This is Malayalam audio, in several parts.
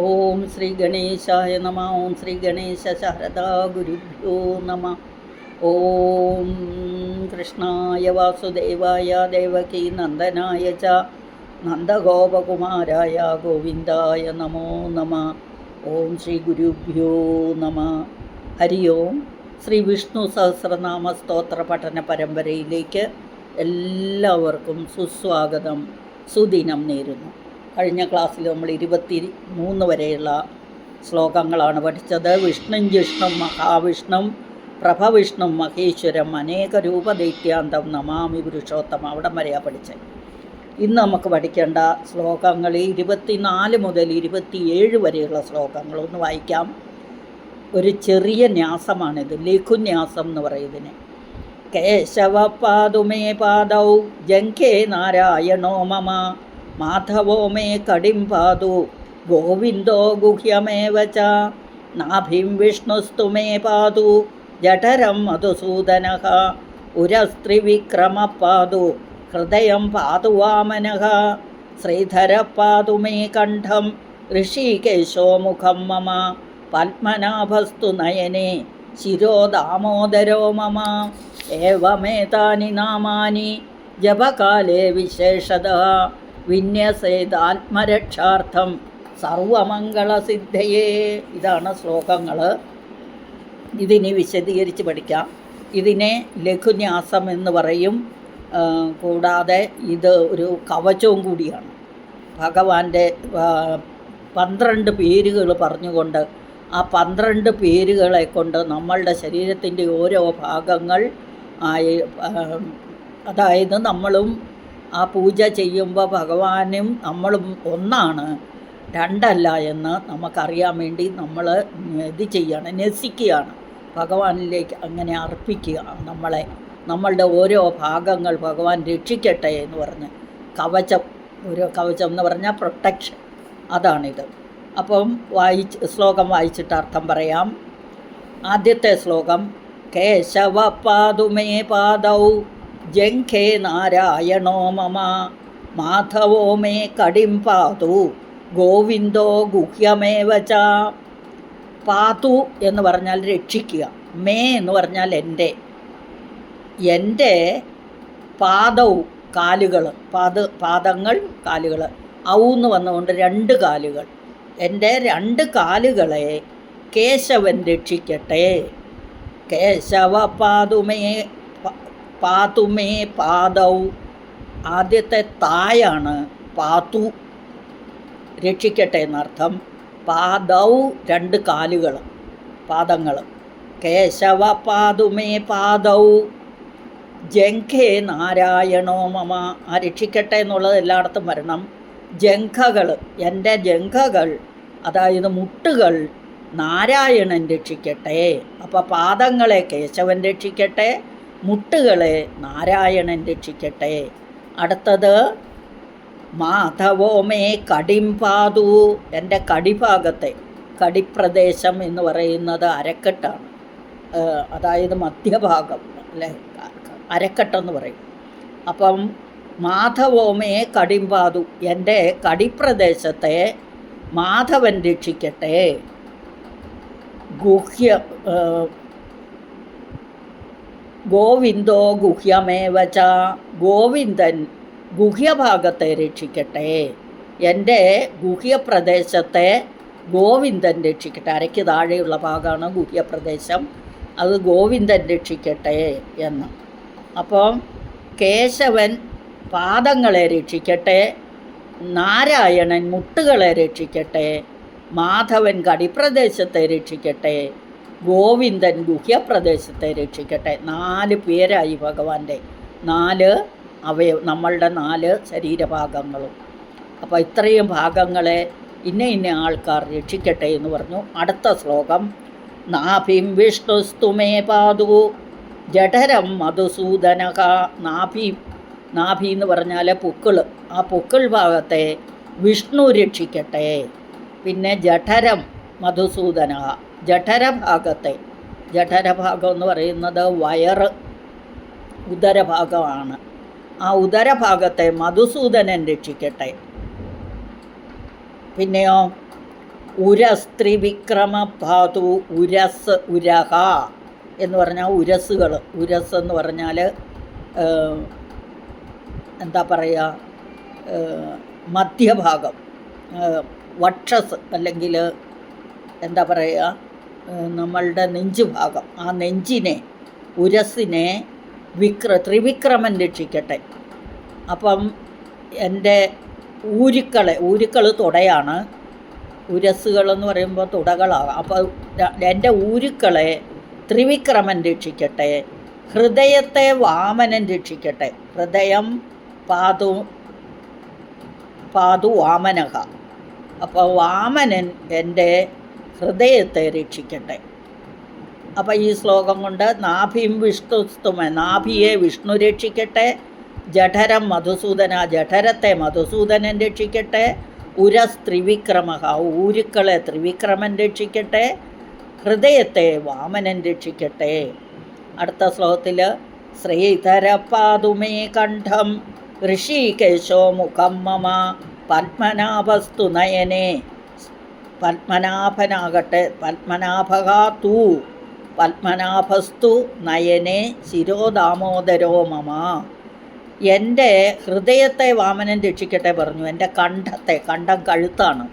ഓം ശ്രീ ഗണേശായ നമ ഓം ശ്രീ ഗണേശ ശാരദാ ഗുരുഭ്യോ നമ ഓം കൃഷ്ണായ വാസുദേവായ ദേവകീ നന്ദനായ ച നന്ദഗോപകുമാരായ ഗോവിന്ദായ നമോ നമ ഓം ശ്രീ ഗുരുഭ്യോ നമ ഹരി ഓം ശ്രീ വിഷ്ണു സഹസ്രനാമ സ്തോത്ര പഠന പരമ്പരയിലേക്ക് എല്ലാവർക്കും സുസ്വാഗതം. സുദിനം നേരുന്നു. കഴിഞ്ഞ ക്ലാസ്സിൽ നമ്മൾ ഇരുപത്തി മൂന്ന് വരെയുള്ള ശ്ലോകങ്ങളാണ് പഠിച്ചത്. വിഷ്ണും ജിഷ്ണും മഹാവിഷ്ണും പ്രഭവിഷ്ണു മഹേശ്വരം അനേക രൂപദൈത്യാന്തം നമാമി പുരുഷോത്തമം അവിടം വരെയാണ് പഠിച്ചത്. ഇന്ന് നമുക്ക് പഠിക്കേണ്ട ശ്ലോകങ്ങൾ ഇരുപത്തിനാല് മുതൽ ഇരുപത്തിയേഴ് വരെയുള്ള ശ്ലോകങ്ങൾ ഒന്ന് വായിക്കാം. ഒരു ചെറിയ ന്യാസമാണിത് ലഘുന്യാസം എന്ന് പറയുന്നതിന്. കേശവ പാതുമേ പാദൗ ജംഖേ നാരായണോ മമ മാധവോ മേ കടിം പാതു. ഗോവിന്ദോ ഗുഹ്യമേവ ച നാഭിം വിഷ്ണുസ്തു മേ പാതു. ജഠരം മധുസൂദന ഉരസ്ത്രിവിക്രമ പാതു. ഹൃദയം പാതു വാമന ശ്രീധര പാതു മേ കണ്ഠം. ഋഷികേശോ മുഖം മമ. പത്മനാഭസ്തു നയനെ. ശിരോ ദാമോദരോ മമ. ഏവമേതാനി നാമാനി. ജപകാലേ വിശേഷത വിന്യസേതാത്മരക്ഷാർത്ഥം സർവമംഗളസിദ്ധയേ. ഇതാണ് ശ്ലോകങ്ങൾ ഇതിനെ വിശദീകരിച്ച് പഠിക്കാം. ഇതിനെ ലഘുന്യാസം എന്ന് പറയും. കൂടാതെ ഇത് ഒരു കവചവും കൂടിയാണ്. ഭഗവാന്റെ പന്ത്രണ്ട് പേരുകൾ പറഞ്ഞുകൊണ്ട് ആ പന്ത്രണ്ട് പേരുകളെ കൊണ്ട് നമ്മളുടെ ശരീരത്തിന്റെ ഓരോ ഭാഗങ്ങൾ ആയി അതായത് നമ്മളും ആ പൂജ ചെയ്യുമ്പോൾ ഭഗവാനും നമ്മളും ഒന്നാണ്. രണ്ടല്ല എന്ന് നമുക്കറിയാൻ വേണ്ടി നമ്മൾ ഇത് ചെയ്യാണ് നസിക്കുകയാണ്. ഭഗവാനിലേക്ക് അങ്ങനെ അർപ്പിക്കുക നമ്മളെ. നമ്മളുടെ ഓരോ ഭാഗങ്ങൾ ഭഗവാൻ രക്ഷിക്കട്ടെ എന്ന് പറഞ്ഞ് കവചം ഒരു കവചം എന്ന് പറഞ്ഞാൽ പ്രൊട്ടക്ഷൻ. അതാണിത്. അപ്പം വായിച്ച് ശ്ലോകം വായിച്ചിട്ട് അർത്ഥം പറയാം. ആദ്യത്തെ ശ്ലോകം കേശവ പാതുമേ പാദൗ. ജംഘേ നാരായണോ മമ? മാധവോ മേ കടിം പാതു. ഗോവിന്ദോ ഗുഹ്യമേവ പാതു എന്ന് പറഞ്ഞാൽ രക്ഷിക്കുക. മേ എന്ന് പറഞ്ഞാൽ എന്റെ. എന്റെ പാദവും കാലുകൾ പാദ പാദങ്ങൾ കാലുകൾ ഔ എന്ന് വന്നുകൊണ്ട് രണ്ട് കാലുകൾ. എന്റെ രണ്ട് കാലുകളെ കേശവൻ രക്ഷിക്കട്ടെ. കേശവ പാതുമേ പാതുമേ പാദൗ. ആദ്യത്തെ തായാണ് പാതു. രക്ഷിക്കട്ടെ എന്നർത്ഥം. പാദൗ രണ്ട് കാലുകൾ പാദങ്ങൾ കേശവ പാതുമേ പാദൗ. ജംഘേ നാരായണോ മമ. ആ രക്ഷിക്കട്ടെ എന്നുള്ളത് എല്ലായിടത്തും വരണം. ജംഘകൾ എന്റെ ജംഘകൾ അതായത് മുട്ടുകൾ നാരായണൻ രക്ഷിക്കട്ടെ. അപ്പോൾ പാദങ്ങളെ കേശവൻ രക്ഷിക്കട്ടെ. മുട്ടുകളെ നാരായണൻ രക്ഷിക്കട്ടെ. അടുത്തത് മാധവോമേ കടിം പാതു എന്റെ കടിഭാഗത്തെ കടിപ്രദേശം എന്ന് പറയുന്നത് അരക്കെട്ടാണ്. അതായത് മധ്യഭാഗം അല്ലേ? അരക്കെട്ടെന്ന് പറയും. അപ്പം മാധവോമേ കടിമ്പാതു എന്റെ കടിപ്രദേശത്തെ മാധവൻ രക്ഷിക്കട്ടെ. ഗുഹ്യ ഗോവിന്ദോ ഗുഹ്യമേവച ഗോവിന്ദൻ ഗുഹ്യഭാഗത്തെ രക്ഷിക്കട്ടെ. എന്റെ ഗുഹ്യപ്രദേശത്തെ ഗോവിന്ദൻ രക്ഷിക്കട്ടെ. അരയ്ക്ക് താഴെയുള്ള ഭാഗമാണ് ഗുഹ്യപ്രദേശം. അത് ഗോവിന്ദൻ രക്ഷിക്കട്ടെ എന്ന്. അപ്പം കേശവൻ പാദങ്ങളെ രക്ഷിക്കട്ടെ. നാരായണൻ മുട്ടുകളെ രക്ഷിക്കട്ടെ. മാധവൻ കടിപ്രദേശത്തെ രക്ഷിക്കട്ടെ. ഗോവിന്ദൻ ഗുഹ്യപ്രദേശത്തെ രക്ഷിക്കട്ടെ. നാല് പേരായി ഭഗവാന്റെ. നാല് അവയ നമ്മളുടെ നാല് ശരീരഭാഗങ്ങളും. അപ്പോൾ ഇത്രയും ഭാഗങ്ങളെ ഇന്ന ഇന്ന ആൾക്കാർ രക്ഷിക്കട്ടെ എന്ന് പറഞ്ഞു. അടുത്ത ശ്ലോകം. നാഭിം വിഷ്ണുസ്തുമേ പാതു ജഠരം മധുസൂദനക നാഭി. നാഭി എന്ന് പറഞ്ഞാൽ പൊക്കിൾ. ആ പൊക്കിൾ ഭാഗത്തെ വിഷ്ണു രക്ഷിക്കട്ടെ. പിന്നെ ജഠരം മധുസൂദന ജഠരഭാഗത്തെ. ജഠരഭാഗം എന്ന് പറയുന്നത് വയറ് ഉദരഭാഗമാണ്. ആ ഉദരഭാഗത്തെ മധുസൂദനൻ രക്ഷിക്കട്ടെ. പിന്നെയോ ഉരസ്ത്രിവിക്രമ പാതു ഉരസ് ഉരഹ എന്ന് പറഞ്ഞാൽ ഉരസുകൾ. ഉരസ് എന്ന് പറഞ്ഞാൽ എന്താ പറയുക മധ്യഭാഗം വക്ഷസ് അല്ലെങ്കിൽ എന്താ പറയുക നമ്മളുടെ നെഞ്ചുഭാഗം ആ നെഞ്ചിനെ ഉരസിനെ വിക്ര ത്രിവിക്രമൻ രക്ഷിക്കട്ടെ. അപ്പം എന്റെ ഊരുക്കളെ ഊരുക്കൾ തുടയാണ്. ഉരസ്സുകൾ എന്ന് പറയുമ്പോൾ തുടകളാകാം. അപ്പോൾ എന്റെ ഊരുക്കളെ ത്രിവിക്രമൻ രക്ഷിക്കട്ടെ. ഹൃദയത്തെ വാമനൻ രക്ഷിക്കട്ടെ. ഹൃദയം പാതു പാതു വാമനക അപ്പോൾ വാമനൻ എന്റെ ഹൃദയത്തെ രക്ഷിക്കട്ടെ. അപ്പം ഈ ശ്ലോകം കൊണ്ട് നാഭിയും വിഷ്ണുസ്തുമ നാഭിയെ വിഷ്ണു രക്ഷിക്കട്ടെ ജഠരം മധുസൂദന ജഠരത്തെ മധുസൂദനൻ രക്ഷിക്കട്ടെ ഉരസ് ത്രിവിക്രമ ഊരുക്കളെ ത്രിവിക്രമൻ രക്ഷിക്കട്ടെ ഹൃദയത്തെ വാമനൻ രക്ഷിക്കട്ടെ. അടുത്ത ശ്ലോകത്തിൽ ശ്രീധരപാതുമേ കണ്ഠം ഋഷികേശോ മുഖം മമ പത്മനാഭസ്തു നയനെ പത്മനാഭനാകട്ടെ. പത്മനാഭക തൂ. പത്മനാഭസ്തു നയനെ ശിരോദാമോദരോ മമ. എന്റെ ഹൃദയത്തെ വാമനൻ രക്ഷിക്കട്ടെ പറഞ്ഞു. എന്റെ കണ്ഠത്തെ കണ്ഠം കഴുത്താണ്.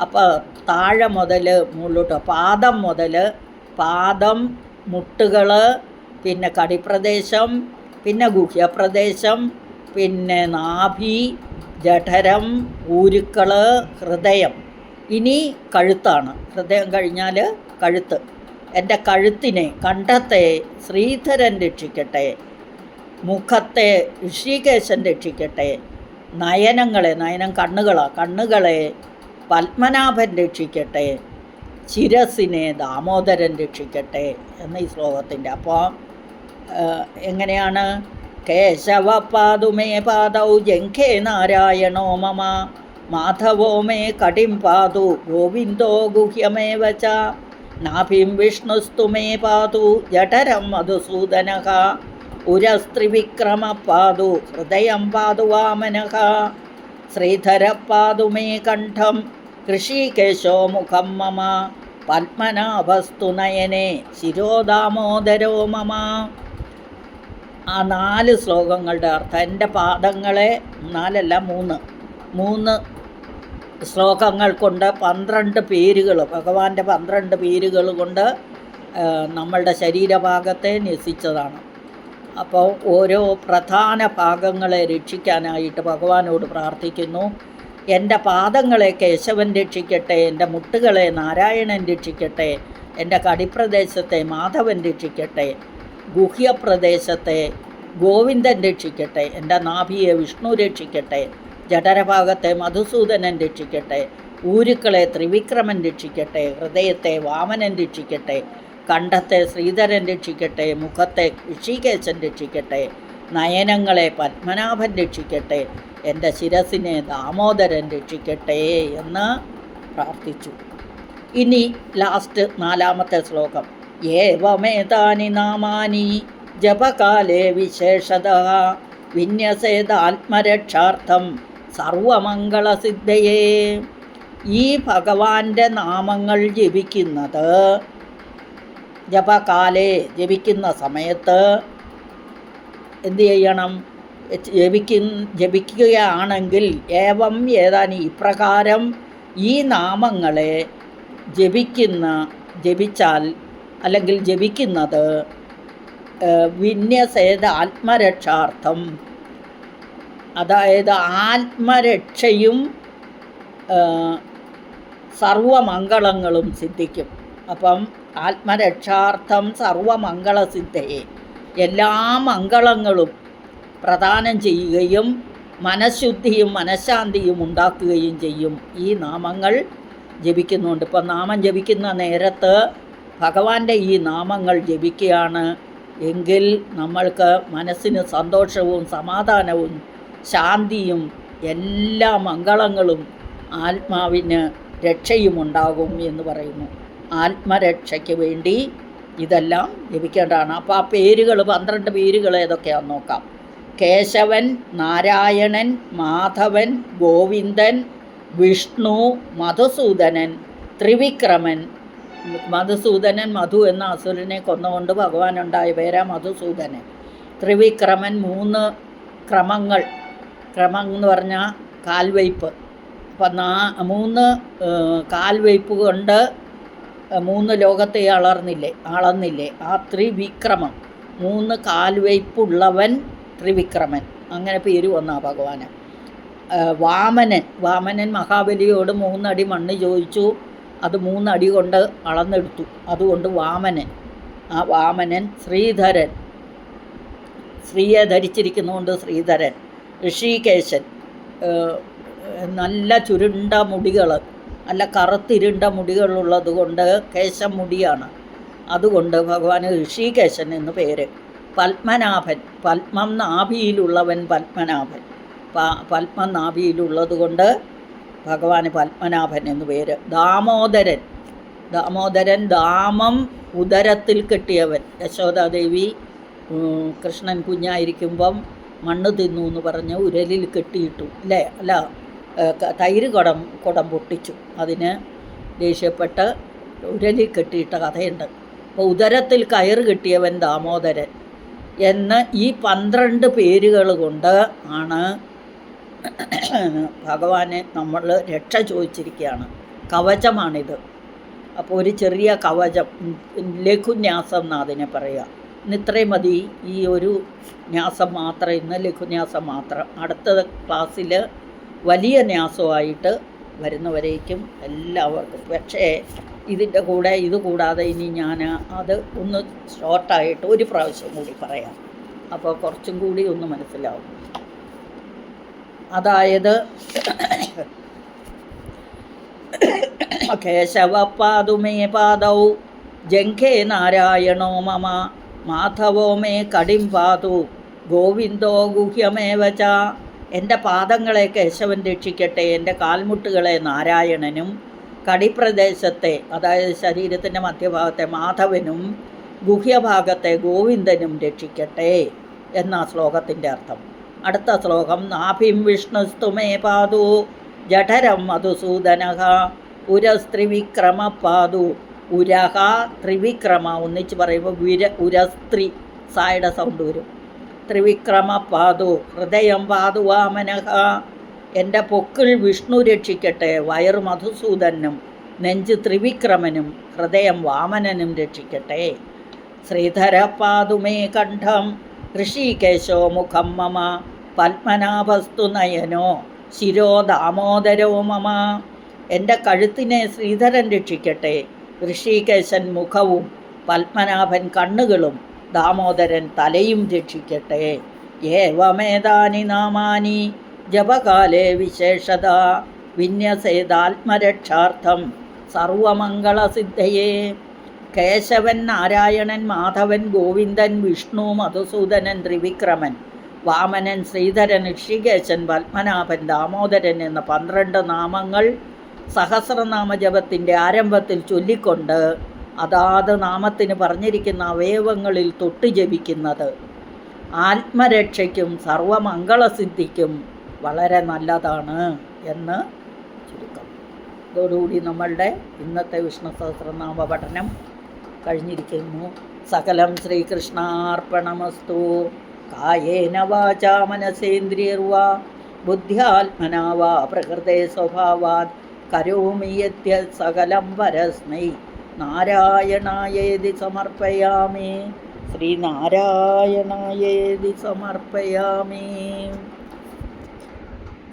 അപ്പോൾ താഴെ മുതൽ മുകളിലോട്ട് പാദം മുതൽ പാദം മുട്ടുകൾ പിന്നെ കടിപ്രദേശം പിന്നെ ഗുഹ്യപ്രദേശം പിന്നെ നാഭി ജഠരം ഊരുക്കൾ ഹൃദയം. ഇനി കഴുത്താണ്. ഹൃദയം കഴിഞ്ഞാൽ കഴുത്ത്. എന്റെ കഴുത്തിനെ കണ്ടത്തെ ശ്രീധരൻ രക്ഷിക്കട്ടെ മുഖത്തെ ഋഷികേശൻ രക്ഷിക്കട്ടെ നയനങ്ങളെ നയനം കണ്ണുകളാണ് കണ്ണുകളെ പത്മനാഭൻ രക്ഷിക്കട്ടെ ശിരസിനെ ദാമോദരൻ രക്ഷിക്കട്ടെ എന്ന ഈ ശ്ലോകത്തിന്റെ. അപ്പോൾ എങ്ങനെയാണ്? കേശവ പാതുമേ പാദൗ ജംഖേ നാരായണോ മമ. മാധവോ മേ കടിം പാതു ഗോവിന്ദോ ഗുഹ്യമേവ ച നാഭിം വിഷ്ണുസ്തു മേ പാതു ജഠരം മധുസൂദനഃ ഉരസ്ത്രിവിക്രമ പാതു ഹൃദയം പാതു വാമനഃ ശ്രീധര പാതു മേ കണ്ഠം ഋഷികേശോ മുഖം മമ. പത്മനാഭസ്തു നയനെ ശിരോദാമോദരോ മമ. ആ നാല് ശ്ലോകങ്ങളുടെ അർത്ഥം എന്റെ പാദങ്ങളെ നാലല്ല മൂന്ന്. മൂന്ന് ശ്ലോകങ്ങൾ കൊണ്ട് പന്ത്രണ്ട് പേരുകൾ ഭഗവാന്റെ പന്ത്രണ്ട് പേരുകൾ കൊണ്ട് നമ്മളുടെ ശരീരഭാഗത്തെ ന്യസിച്ചതാണ് അപ്പോൾ ഓരോ പ്രധാന ഭാഗങ്ങളെ രക്ഷിക്കാനായിട്ട് ഭഗവാനോട് പ്രാർത്ഥിക്കുന്നു. എന്റെ പാദങ്ങളെ കേശവൻ രക്ഷിക്കട്ടെ എന്റെ മുട്ടുകളെ നാരായണൻ രക്ഷിക്കട്ടെ എന്റെ കടിപ്രദേശത്തെ മാധവൻ രക്ഷിക്കട്ടെ ഗുഹ്യപ്രദേശത്തെ ഗോവിന്ദൻ രക്ഷിക്കട്ടെ എന്റെ നാഭിയെ വിഷ്ണു രക്ഷിക്കട്ടെ ജഠരഭാഗത്തെ മധുസൂദനൻ രക്ഷിക്കട്ടെ ഊരുക്കളെ ത്രിവിക്രമൻ രക്ഷിക്കട്ടെ ഹൃദയത്തെ വാമനൻ രക്ഷിക്കട്ടെ കണ്ഠത്തെ ശ്രീധരൻ രക്ഷിക്കട്ടെ മുഖത്തെ ഋഷികേശൻ രക്ഷിക്കട്ടെ നയനങ്ങളെ പത്മനാഭൻ രക്ഷിക്കട്ടെ എന്റെ ശിരസിനെ ദാമോദരൻ രക്ഷിക്കട്ടെ എന്ന് പ്രാർത്ഥിച്ചു. ഇനി ലാസ്റ്റ് നാലാമത്തെ ശ്ലോകം. ഏവമേതാനി നാമാനി ജപകാലേ വിശേഷത വിന്യസേതാത്മരക്ഷാർത്ഥം. സർവമംഗളസിദ്ധയേ. ഈ ഭഗവാന്റെ നാമങ്ങൾ ജപിക്കുന്നത് ജപകാലേ ജപിക്കുന്ന സമയത്ത് എന്തു ചെയ്യണം? ജപിക്കു ജപിക്കുകയാണെങ്കിൽ ഏവം ഏതാനും ഇപ്രകാരം ഈ നാമങ്ങളെ ജപിക്കുന്ന ജപിച്ചാൽ അല്ലെങ്കിൽ ജപിക്കുന്നത് വിന്യസേത ആത്മരക്ഷാർത്ഥം അതായത് ആത്മരക്ഷയും സർവമംഗളങ്ങളും സിദ്ധിക്കും. അപ്പം ആത്മരക്ഷാർത്ഥം സർവമംഗളസിദ്ധയെ. എല്ലാ മംഗളങ്ങളും പ്രദാനം ചെയ്യുകയും മനഃശുദ്ധിയും മനഃശാന്തിയും ഉണ്ടാക്കുകയും ചെയ്യും. ഈ നാമങ്ങൾ ജപിക്കുന്നുണ്ട്. ഇപ്പം നാമം ജപിക്കുന്ന നേരത്ത് ഭഗവാന്റെ ഈ നാമങ്ങൾ ജപിക്കുകയാണ്. എങ്കിൽ നമ്മൾക്ക് മനസ്സിന് സന്തോഷവും സമാധാനവും ശാന്തിയും എല്ലാ മംഗളങ്ങളും ആത്മാവിന് രക്ഷയുമുണ്ടാകും എന്ന് പറയുന്നു. ആത്മരക്ഷയ്ക്ക് വേണ്ടി ഇതെല്ലാം ലഭിക്കേണ്ടതാണ്. അപ്പോൾ ആ പേരുകൾ പന്ത്രണ്ട് പേരുകൾ ഏതൊക്കെയാണെന്ന് നോക്കാം. കേശവൻ നാരായണൻ മാധവൻ ഗോവിന്ദൻ വിഷ്ണു മധുസൂദനൻ ത്രിവിക്രമൻ. മധുസൂദനൻ മധു എന്ന അസുരനെ കൊന്നുകൊണ്ട് ഭഗവാനുണ്ടായ പേരാ മധുസൂദനൻ. ത്രിവിക്രമൻ മൂന്ന് ക്രമങ്ങൾ ക്രമം എന്ന് പറഞ്ഞാൽ കാൽവയ്പ് അപ്പം നാ മൂന്ന് കാൽവയ്പ്പ് കാൽവയ്പ് കൊണ്ട് മൂന്ന് ലോകത്തെ അളർന്നില്ലേ അളന്നില്ലേ ആ ത്രിവിക്രമം. മൂന്ന് കാൽവയ്പ്പുള്ളവൻ ത്രിവിക്രമൻ. അങ്ങനെ പേര് വന്നാ ഭഗവാന്. വാമനൻ. വാമനൻ മഹാബലിയോട് മൂന്നടി മണ്ണ് ചോദിച്ചു. അത് മൂന്നടി കൊണ്ട് അളന്നെടുത്തു. അതുകൊണ്ട് വാമനൻ. ആ വാമനൻ ശ്രീധരൻ. സ്ത്രീയെ ധരിച്ചിരിക്കുന്നതുകൊണ്ട് ശ്രീധരൻ. ഋഷികേശൻ നല്ല ചുരുണ്ട മുടികൾ നല്ല കറുത്തിരുണ്ട മുടികളുള്ളത് കൊണ്ട് കേശമുടിയാണ്. അതുകൊണ്ട് ഭഗവാന് ഋഷികേശൻ എന്ന് പേര്. പത്മനാഭൻ പത്മം നാഭിയിലുള്ളവൻ പത്മനാഭൻ. പത്മം നാഭിയിലുള്ളത് കൊണ്ട് ഭഗവാന് പത്മനാഭൻ എന്ന് പേര്. ദാമോദരൻ ദാമോദരൻ ദാമം ഉദരത്തിൽ കെട്ടിയവൻ. യശോദാദേവി കൃഷ്ണൻ കുഞ്ഞായിരിക്കുമ്പം മണ്ണ് തിന്നു എന്ന് പറഞ്ഞ് ഉരലിൽ കെട്ടിയിട്ടു അല്ലേ അല്ല തൈര് കുടം കുടം പൊട്ടിച്ചു. അതിന് ദേഷ്യപ്പെട്ട് ഉരലിൽ കെട്ടിയിട്ട കഥയുണ്ട്. അപ്പോൾ ഉദരത്തിൽ കയറ് കെട്ടിയവൻ ദാമോദരൻ എന്ന് ഈ പന്ത്രണ്ട് പേരുകൾ കൊണ്ട് ആണ് ഭഗവാനെ നമ്മൾ രക്ഷ ചോദിച്ചിരിക്കുകയാണ് കവചമാണിത്. അപ്പോൾ ഒരു ചെറിയ കവചം ലഘുന്യാസം എന്നാണ് അതിനെ പറയുക. ഇത്രയും മതി. ഈ ഒരു ന്യാസം മാത്രം ഇന്ന് ലഘുന്യാസം മാത്രം. അടുത്ത ക്ലാസ്സിൽ വലിയ ന്യാസമായിട്ട് വരുന്നവരേക്കും എല്ലാവർക്കും. പക്ഷേ ഇതിന്റെ കൂടെ ഇത് കൂടാതെ ഇനി ഞാൻ അത് ഒന്ന് ഷോർട്ടായിട്ട് ഒരു പ്രാവശ്യം കൂടി പറയാം. അപ്പോൾ കുറച്ചും കൂടി ഒന്ന് മനസ്സിലാവും. അതായത് കേശവ പാതുമേ പാദൗ ജംഘേ നാരായണോ മമ മാധവോ മേ കടിം പാതു. ഗോവിന്ദോ ഗുഹ്യമേവ എന്റെ പാദങ്ങളെ കേശവൻ രക്ഷിക്കട്ടെ. എന്റെ കാൽമുട്ടുകളെ നാരായണനും കടിപ്രദേശത്തെ അതായത് ശരീരത്തിന്റെ മധ്യഭാഗത്തെ മാധവനും ഗുഹ്യഭാഗത്തെ ഗോവിന്ദനും രക്ഷിക്കട്ടെ എന്ന ശ്ലോകത്തിന്റെ അർത്ഥം. അടുത്ത ശ്ലോകം നാഭിം വിഷ്ണുസ്തുമേ പാതു. ജഠരം മധുസൂദനഹ. ഉരസ്ത്രിവിക്രമ പാതു. ഉരഹ ത്രിവിക്രമ ഒന്നിച്ച് പറയുമ്പോൾ വിര ഉരസ്ത്രി സായുടെ സൗണ്ട് വരും. ത്രിവിക്രമ പാതു ഹൃദയം പാതു വാമനഹ എന്റെ പൊക്കിൽ വിഷ്ണു രക്ഷിക്കട്ടെ വയറ് മധുസൂദനും നെഞ്ച് ത്രിവിക്രമനും ഹൃദയം വാമനനും രക്ഷിക്കട്ടെ. ശ്രീധര പാതുമേ കണ്ഠം ഋഷികേശോ മുഖം മമ പത്മനാഭസ്തു നയനോ ശിരോ ദാമോദരോ മമ. എന്റെ കഴുത്തിനെ ശ്രീധരൻ രക്ഷിക്കട്ടെ ഋഷികേശൻ മുഖവും പത്മനാഭൻ കണ്ണുകളും ദാമോദരൻ തലയും രക്ഷിക്കട്ടെ. ഏവമേതാനി നാമാനി? ജപകാലേ വിശേഷത. വിന്യസേതാത്മരക്ഷാർത്ഥം സർവമംഗളസിദ്ധയേ. കേശവൻ നാരായണൻ മാധവൻ ഗോവിന്ദൻ വിഷ്ണു മധുസൂദനൻ ത്രിവിക്രമൻ വാമനൻ ശ്രീധരൻ ഋഷികേശൻ പത്മനാഭൻ ദാമോദരൻ എന്ന പന്ത്രണ്ട് നാമങ്ങൾ സഹസ്രനാമ ജപത്തിന്റെ ആരംഭത്തിൽ ചൊല്ലിക്കൊണ്ട് അതാത് നാമത്തിന് പറഞ്ഞിരിക്കുന്ന അവയവങ്ങളിൽ തൊട്ട് ജപിക്കുന്നത്. ആത്മരക്ഷയ്ക്കും സർവമംഗളസിദ്ധിക്കും വളരെ നല്ലതാണ് എന്ന് ചുരുക്കം. ഇതോടുകൂടി നമ്മളുടെ ഇന്നത്തെ വിഷ്ണു സഹസ്രനാമ പഠനം കഴിഞ്ഞിരിക്കുന്നു. സകലം ശ്രീകൃഷ്ണാർപ്പണമസ്തു. കായേന വാചാ മനസേന്ദ്രിയർവാ ബുദ്ധ്യാത്മനാവാ പ്രകൃതേ സ്വഭാവാത്. കരോമി യദ്യ സകലം പരസ്മൈ നാരായണായേതി സമർപ്പയാമി. ശ്രീനാരായണായേതി സമർപ്പയാമി.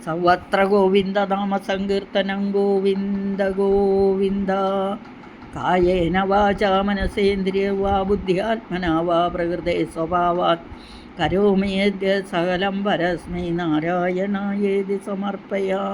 സർവത്ര ഗോവിന്ദനാമ സങ്കീർത്തനം ഗോവിന്ദ ഗോവിന്ദ. കായേന വാചാ മനസേന്ദ്രിയ വാ ബുദ്ധിയാത്മന വാ പ്രകൃതേ സ്വഭാവാത്. കരോമി സകലം പരസ്മൈ നാരായണായേതി സമർപ്പയാ